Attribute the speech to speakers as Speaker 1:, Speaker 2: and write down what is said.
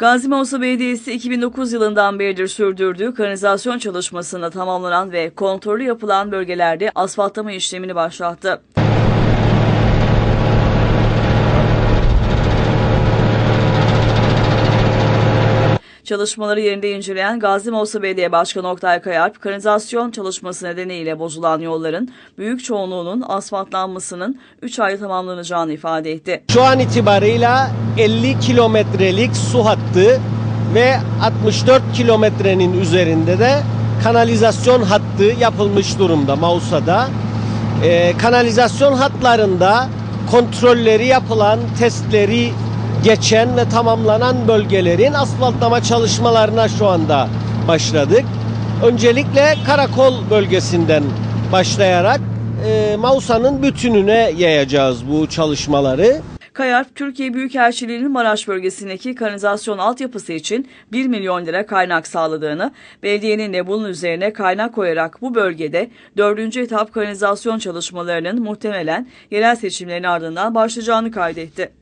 Speaker 1: Gazi Mausa Belediyesi 2009 yılından beridir sürdürdüğü kanalizasyon çalışmasında tamamlanan ve kontrollü yapılan bölgelerde asfaltlama işlemini başlattı. Çalışmaları yerinde inceleyen Gazi Mausa Belediye Başkanı Oktay Kayalp, kanalizasyon çalışması nedeniyle bozulan yolların büyük çoğunluğunun asfaltlanmasının 3 ayda tamamlanacağını ifade etti.
Speaker 2: Şu an itibarıyla 50 kilometrelik su hattı ve 64 kilometrenin üzerinde de kanalizasyon hattı yapılmış durumda Mausa'da. Ee, kanalizasyon hatlarında kontrolleri yapılan, testleri geçen ve tamamlanan bölgelerin asfaltlama çalışmalarına şu anda başladık. Öncelikle karakol bölgesinden başlayarak e, Mausa'nın bütününe yayacağız bu çalışmaları.
Speaker 1: Kayalp, Türkiye Büyükelçiliği'nin Maraş bölgesindeki kanalizasyon altyapısı için 1 milyon lira kaynak sağladığını, belediyenin de bunun üzerine kaynak koyarak bu bölgede 4. etap kanalizasyon çalışmalarının muhtemelen yerel seçimlerin ardından başlayacağını kaydetti.